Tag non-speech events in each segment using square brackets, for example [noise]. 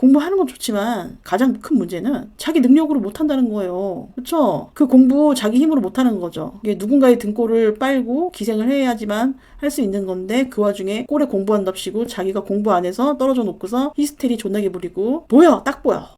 공부하는 건 좋지만 가장 큰 문제는 자기 능력으로 못한다는 거예요. 그렇죠? 그 공부 자기 힘으로 못하는 거죠. 이게 누군가의 등골을 빨고 기생을 해야지만 할 수 있는 건데 그 와중에 꼴에 공부한답시고 자기가 공부 안 해서 떨어져 놓고서 히스테리 존나게 부리고 보여 딱 보여.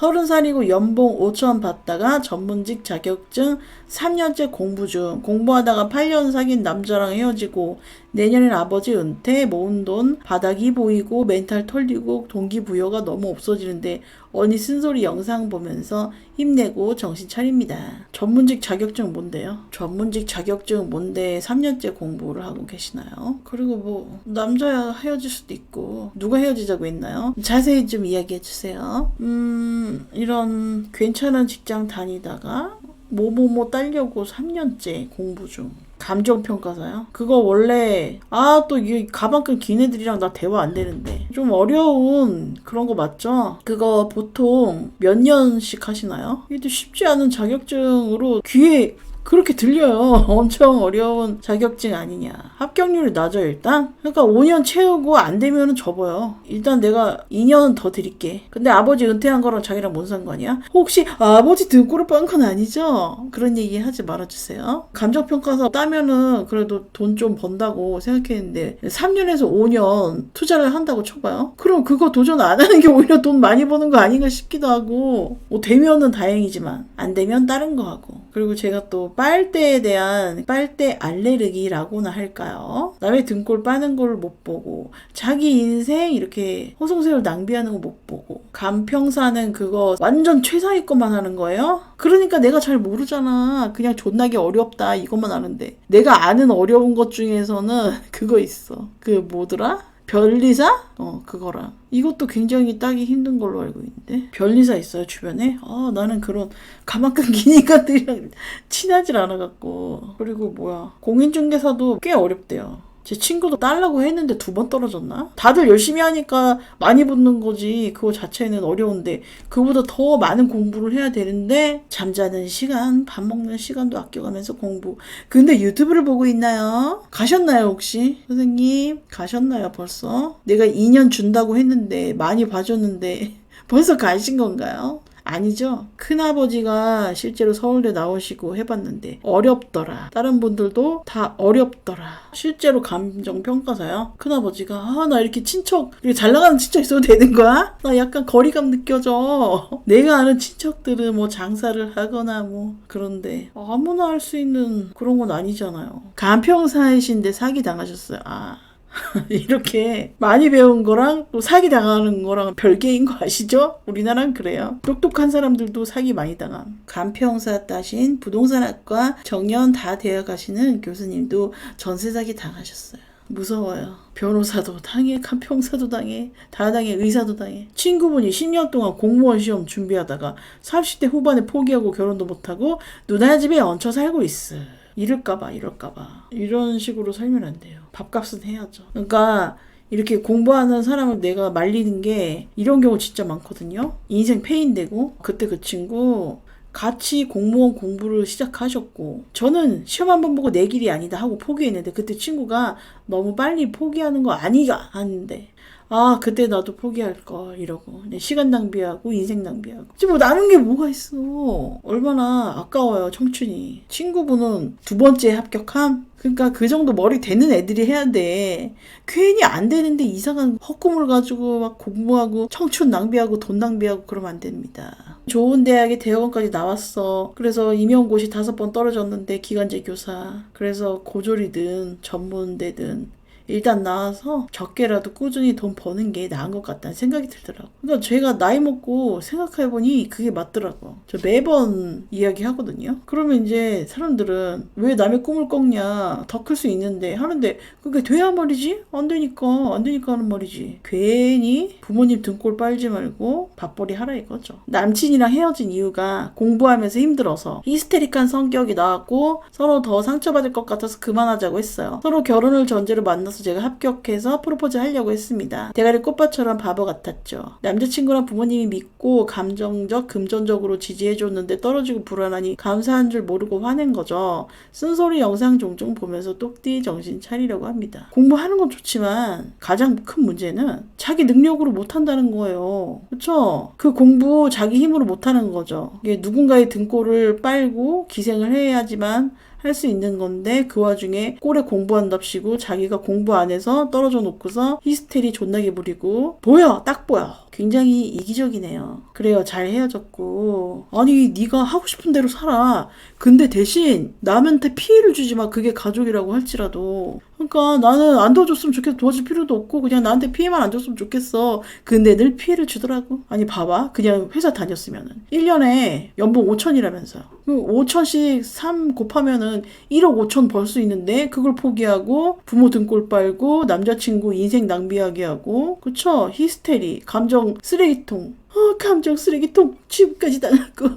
서른 살이고 연봉 5천 받다가 전문직 자격증 3년째 공부 중. 공부하다가 8년 사귄 남자랑 헤어지고 내년엔 아버지 은퇴 모은 돈 바닥이 보이고 멘탈 털리고 동기부여가 너무 없어지는데 언니 쓴소리 영상 보면서 힘내고 정신 차립니다. 전문직 자격증 뭔데요? 전문직 자격증 뭔데 3년째 공부를 하고 계시나요? 그리고 뭐 남자야 헤어질 수도 있고 누가 헤어지자고 했나요? 자세히 좀 이야기해 주세요. 음 이런 괜찮은 직장 다니다가 뭐뭐뭐 딸려고 3년째 공부 중. 감정평가사요? 그거 원래, 아, 또 이 가방끈 긴 애들이랑 나 대화 안 되는데. 좀 어려운 그런 거 맞죠? 그거 보통 몇 년씩 하시나요? 이게 쉽지 않은 자격증으로 귀에 그렇게 들려요. [laughs] 엄청 어려운 자격증 아니냐. 합격률이 낮아요, 일단. 그러니까 5년 채우고 안 되면은 접어요. 일단 내가 2년은 더 드릴게. 근데 아버지 은퇴한 거랑 자기랑 뭔 상관이야? 혹시 아버지 등골을 빤건 아니죠? 그런 얘기 하지 말아주세요. 감정평가사 따면은 그래도 돈 좀 번다고 생각했는데 3년에서 5년 투자를 한다고 쳐봐요. 그럼 그거 도전 안 하는 게 오히려 돈 많이 버는 거 아닌가 싶기도 하고 뭐 되면은 다행이지만 안 되면 다른 거 하고 그리고 제가 또 빨대에 대한 빨대 알레르기라고나 할까요? 남의 등골 빠는 걸 못 보고 자기 인생 이렇게 허송세월 낭비하는 거 못 보고 간평사는 그거 완전 최상위 것만 하는 거예요? 그러니까 내가 잘 모르잖아. 그냥 존나게 어렵다 이것만 아는데 내가 아는 어려운 것 중에서는 [laughs] 그거 있어. 그 뭐더라? 별리사? 어, 그거랑. 이것도 굉장히 따기 힘든 걸로 알고 있는데. 별리사 있어요, 주변에? 아, 나는 그런 가만끈 긴 인간들이랑 친하질 않아갖고. 그리고 뭐야. 공인중개사도 꽤 어렵대요. 제 친구도 딸라고 했는데 두 번 떨어졌나? 다들 열심히 하니까 많이 붙는 거지. 그거 자체는 어려운데. 그보다 더 많은 공부를 해야 되는데, 잠자는 시간, 밥 먹는 시간도 아껴가면서 공부. 근데 유튜브를 보고 있나요? 가셨나요, 혹시? 선생님, 가셨나요, 벌써? 내가 2년 준다고 했는데, 많이 봐줬는데, [laughs] 벌써 가신 건가요? 아니죠. 큰아버지가 실제로 서울대 나오시고 해봤는데 어렵더라. 다른 분들도 다 어렵더라. 실제로 감정평가사요. 큰아버지가 아 나 이렇게 친척 이렇게 잘 나가는 친척 있어도 되는 거야? 나 약간 거리감 느껴져. [laughs] 내가 아는 친척들은 뭐 장사를 하거나 뭐 그런데 아무나 할 수 있는 그런 건 아니잖아요. 간평사이신데 사기 당하셨어요. 아. [laughs] 이렇게 많이 배운 거랑 또 사기 당하는 거랑 별개인 거 아시죠? 우리나라는 그래요. 똑똑한 사람들도 사기 많이 당함. 간평사 따신 부동산학과 정년 다 되어 가시는 교수님도 전세 사기 당하셨어요. 무서워요. 변호사도 당해, 간평사도 당해, 다 당해, 의사도 당해. 친구분이 10년 동안 공무원 시험 준비하다가 30대 후반에 포기하고 결혼도 못하고 누나 집에 얹혀 살고 있어. 이럴까봐, 이럴까봐. 이런 식으로 살면 안 돼요. 밥값은 해야죠. 그러니까 이렇게 공부하는 사람을 내가 말리는 게 이런 경우 진짜 많거든요. 인생 페인되고 그때 그 친구 같이 공무원 공부를 시작하셨고 저는 시험 한 번 보고 내 길이 아니다 하고 포기했는데 그때 친구가 너무 빨리 포기하는 거 아니가 하는데 아 그때 나도 포기할 걸. 이러고 시간 낭비하고 인생 낭비하고. 지금 뭐 남은 게 뭐가 있어? 얼마나 아까워요 청춘이. 친구분은 두 번째 합격함 그러니까 그 정도 머리 되는 애들이 해야 돼. 괜히 안 되는데 이상한 헛꿈을 가지고 막 공부하고 청춘 낭비하고 돈 낭비하고 그러면 안 됩니다. 좋은 대학에 대학원까지 나왔어. 그래서 임용고시 다섯 번 떨어졌는데 기간제 교사. 그래서 고졸이든 전문대든 일단 나와서 적게라도 꾸준히 돈 버는 게 나은 것 같다는 생각이 들더라고. 그러니까 제가 나이 먹고 생각해보니 그게 맞더라고. 저 매번 이야기 하거든요. 그러면 이제 사람들은 왜 남의 꿈을 꺾냐, 더 클 수 있는데 하는데 그게 돼야 말이지? 안 되니까, 안 되니까 하는 말이지. 괜히 부모님 등골 빨지 말고 밥벌이 하라 이거죠. 남친이랑 헤어진 이유가 공부하면서 힘들어서 히스테릭한 성격이 나왔고 서로 더 상처받을 것 같아서 그만하자고 했어요. 서로 결혼을 전제로 만나서 나와서 제가 합격해서 프로포즈 하려고 했습니다. 대가리 꽃밭처럼 바보 같았죠. 남자친구랑 부모님이 믿고 감정적, 금전적으로 지지해줬는데 떨어지고 불안하니 감사한 줄 모르고 화낸 거죠. 쓴소리 영상 종종 보면서 똑띠 정신 차리려고 합니다. 공부하는 건 좋지만 가장 큰 문제는 자기 능력으로 못한다는 거예요. 그쵸? 그 공부 자기 힘으로 못하는 거죠. 이게 누군가의 등골을 빨고 기생을 해야지만 할 수 있는 건데 그 와중에 꼴에 공부한답시고 자기가 공부 안 해서 떨어져 놓고서 히스테리 존나게 부리고 보여 딱 보여 굉장히 이기적이네요. 그래요 잘 헤어졌고. 아니 네가 하고 싶은 대로 살아. 근데 대신 남한테 피해를 주지 마. 그게 가족이라고 할지라도. 그러니까 나는 안 도와줬으면 좋겠어. 도와줄 필요도 없고 그냥 나한테 피해만 안 줬으면 좋겠어. 근데 늘 피해를 주더라고. 아니 봐봐. 그냥 회사 다녔으면은. 1년에 연봉 5천이라면서요. 5천씩 3 곱하면은 1억 5천 벌 수 있는데 그걸 포기하고 부모 등골 빨고 남자친구 인생 낭비하게 하고. 그쵸? 히스테리 감정 쓰레기통 어 감정 쓰레기통 취급까지 당하고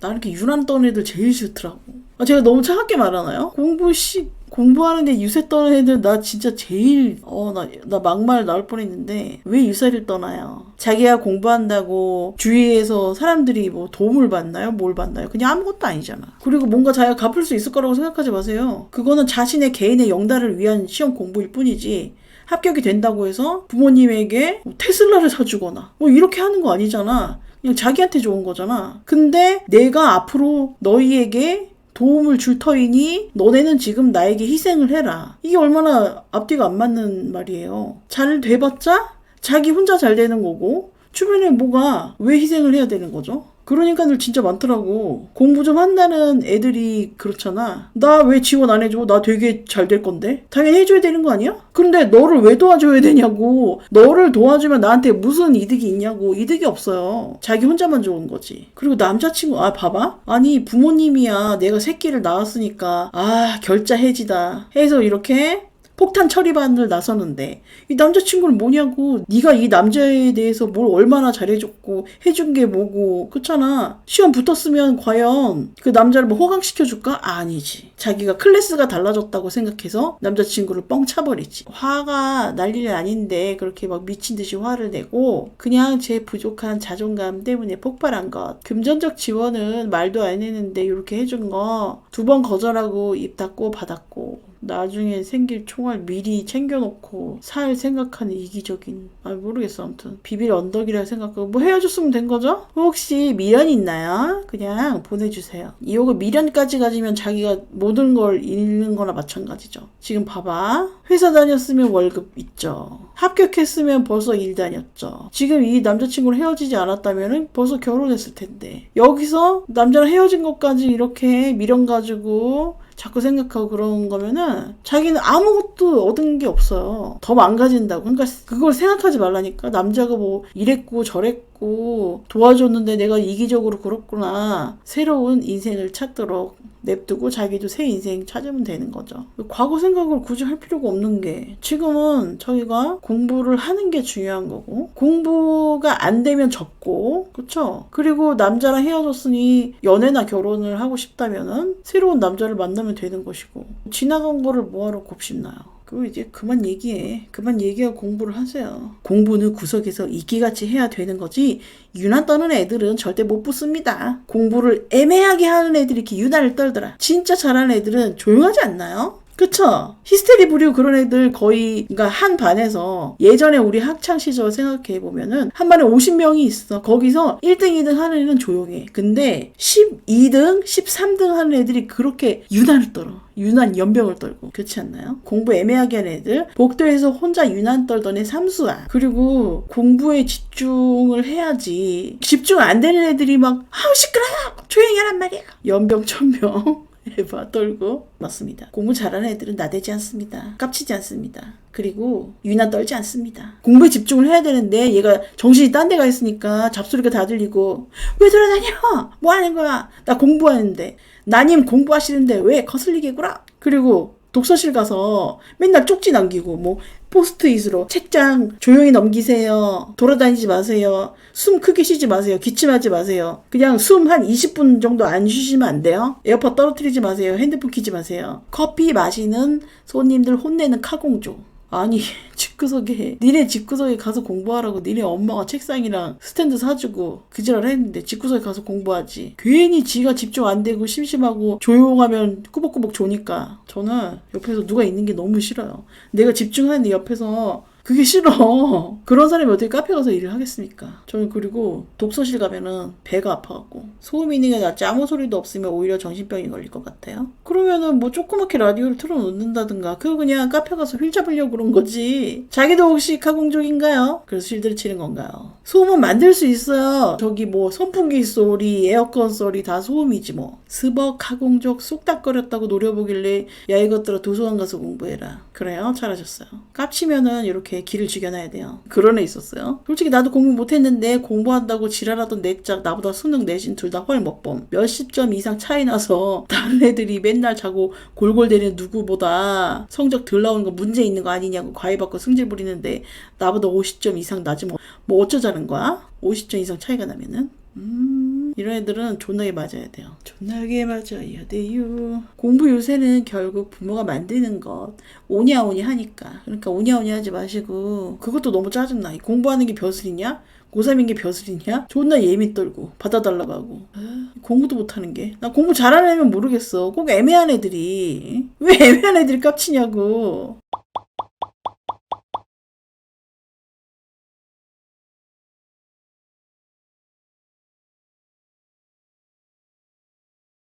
나 이렇게 유난 떠는 애들 제일 싫더라고 아, 제가 너무 차갑게 말하나요? 공부 씨 공부하는데 유세 떠는 애들 나 진짜 제일 어나나 막말 나올 뻔했는데 왜 유세를 떠나요? 자기가 공부한다고 주위에서 사람들이 뭐 도움을 받나요? 뭘 받나요? 그냥 아무것도 아니잖아. 그리고 뭔가 자기가 갚을 수 있을 거라고 생각하지 마세요. 그거는 자신의 개인의 영달을 위한 시험 공부일 뿐이지. 합격이 된다고 해서 부모님에게 뭐 테슬라를 사주거나 뭐 이렇게 하는 거 아니잖아. 그냥 자기한테 좋은 거잖아. 근데 내가 앞으로 너희에게 도움을 줄 터이니 너네는 지금 나에게 희생을 해라. 이게 얼마나 앞뒤가 안 맞는 말이에요. 잘 돼봤자 자기 혼자 잘 되는 거고 주변에 뭐가 왜 희생을 해야 되는 거죠? 그러니까 들 진짜 많더라고. 공부 좀 한다는 애들이 그렇잖아. 나 왜 지원 안 해줘? 나 되게 잘 될 건데? 당연히 해줘야 되는 거 아니야? 근데 너를 왜 도와줘야 되냐고. 너를 도와주면 나한테 무슨 이득이 있냐고. 이득이 없어요. 자기 혼자만 좋은 거지. 그리고 남자친구, 아, 봐봐. 아니, 부모님이야. 내가 새끼를 낳았으니까. 아, 결자 해지다. 해서 이렇게 폭탄 처리반을 나서는데 이 남자친구는 뭐냐고 네가 이 남자에 대해서 뭘 얼마나 잘해줬고 해준 게 뭐고 그렇잖아. 시험 붙었으면 과연 그 남자를 뭐 호강시켜줄까? 아니지. 자기가 클래스가 달라졌다고 생각해서 남자친구를 뻥 차버리지. 화가 날 일이 아닌데 그렇게 막 미친 듯이 화를 내고 그냥 제 부족한 자존감 때문에 폭발한 것. 금전적 지원은 말도 안 했는데 이렇게 해준 거 두 번 거절하고 입 닫고 받았고 나중에 생길 총알 미리 챙겨놓고 살 생각하는 이기적인 아 모르겠어 아무튼. 비빌 언덕이라 생각하고 뭐 헤어졌으면 된 거죠? 혹시 미련 있나요? 그냥 보내주세요. 이호가 미련까지 가지면 자기가 모든 걸 잃는 거나 마찬가지죠. 지금 봐봐. 회사 다녔으면 월급 있죠. 합격했으면 벌써 일 다녔죠. 지금 이 남자친구랑 헤어지지 않았다면 벌써 결혼했을 텐데. 여기서 남자랑 헤어진 것까지 이렇게 미련 가지고 자꾸 생각하고 그런 거면은 자기는 아무것도 얻은 게 없어요. 더 망가진다고. 그러니까 그걸 생각하지 말라니까. 남자가 뭐 이랬고 저랬고 도와줬는데 내가 이기적으로 그렇구나. 새로운 인생을 찾도록 냅두고 자기도 새 인생 찾으면 되는 거죠. 과거 생각을 굳이 할 필요가 없는 게 지금은 저희가 공부를 하는 게 중요한 거고 공부가 안 되면 접고 그쵸? 그리고 남자랑 헤어졌으니 연애나 결혼을 하고 싶다면은 새로운 남자를 만나면 되는 것이고 지나간 거를 뭐하러 곱씹나요? 그거 이제 그만 얘기해. 그만 얘기하고 공부를 하세요. 공부는 구석에서 이끼같이 해야 되는 거지, 유난 떠는 애들은 절대 못 붙습니다. 공부를 애매하게 하는 애들이 이렇게 유난을 떨더라. 진짜 잘하는 애들은 조용하지 않나요? 그쵸? 히스테리 부리고 그런 애들 거의, 그니까 한 반에서 예전에 우리 학창 시절 생각해 보면은 한 반에 50명이 있어. 거기서 1등, 2등 하는 애는 조용해. 근데 12등, 13등 하는 애들이 그렇게 유난을 떨어. 유난 연병을 떨고. 그렇지 않나요? 공부 애매하게 하는 애들. 복도에서 혼자 유난 떨던 애 삼수야 그리고 공부에 집중을 해야지. 집중 안 되는 애들이 막 아우 시끄러워! 조용히 하란 말이야 연병 천병 에바 떨고 맞습니다. 공부 잘하는 애들은 나대지 않습니다. 깝치지 않습니다. 그리고 유난 떨지 않습니다. 공부에 집중을 해야 되는데 얘가 정신이 딴 데가 있으니까 잡소리가 다 들리고 왜 돌아다녀? 뭐 하는 거야? 나 공부하는데 나님 공부하시는데 왜 거슬리게 굴어? 그리고 독서실 가서 맨날 쪽지 남기고 뭐 포스트잇으로 책장 조용히 넘기세요. 돌아다니지 마세요. 숨 크게 쉬지 마세요. 기침하지 마세요. 그냥 숨 한 20분 정도 안 쉬시면 안 돼요. 에어팟 떨어뜨리지 마세요. 핸드폰 키지 마세요. 커피 마시는 손님들 혼내는 카공조. 아니 [laughs] 집구석에 니네 집구석에 가서 공부하라고 니네 엄마가 책상이랑 스탠드 사주고 그지랄 했는데 집구석에 가서 공부하지. 괜히 지가 집중 안 되고 심심하고 조용하면 꾸벅꾸벅 조니까. 저는 옆에서 누가 있는 게 너무 싫어요. 내가 집중하는데 옆에서 그게 싫어. [laughs] 그런 사람이 어떻게 카페 가서 일을 하겠습니까? 저는 그리고 독서실 가면은 배가 아파갖고 소음 있는 게 낫지 아무 소리도 없으면 오히려 정신병이 걸릴 것 같아요. 그러면은 뭐 조그맣게 라디오를 틀어놓는다든가 그거 그냥 카페 가서 휠 잡으려고 그런 거지. 자기도 혹시 가공족인가요? 그래서 실드를 치는 건가요? 소음은 만들 수 있어요. 저기 뭐 선풍기 소리, 에어컨 소리 다 소음이지 뭐. 스벅 가공족 쑥닥거렸다고 노려보길래 야 이것들아 도서관 가서 공부해라. 그래요? 잘하셨어요. 깝치면은 이렇게 길을 죽여놔야 돼요. 그런 애 있었어요. 솔직히 나도 공부 못했는데 공부한다고 지랄하던 내짝 나보다 수능 내신 둘 다 헐 먹범. 몇십 점 이상 차이 나서 [laughs] 다른 애들이 맨날 자고 골골대는 누구보다 성적 덜 나오는 거 문제 있는 거 아니냐고 과외 받고 승질 부리는데 나보다 50점 이상 낮으면 뭐 어쩌자는 거야? 50점 이상 차이가 나면은? 음, 이런 애들은 존나게 맞아야 돼요. 존나게 맞아야 돼요. 공부 요새는 결국 부모가 만드는 것. 오냐오냐 하니까. 그러니까 오냐오냐 하지 마시고. 그것도 너무 짜증나. 이 공부하는 게 벼슬이냐? 고3인 게 벼슬이냐? 존나 예민 떨고 받아달라고 하고 아, 공부도 못하는 게 나 공부 잘하는 애면 모르겠어 꼭 애매한 애들이 왜 애매한 애들이 깝치냐고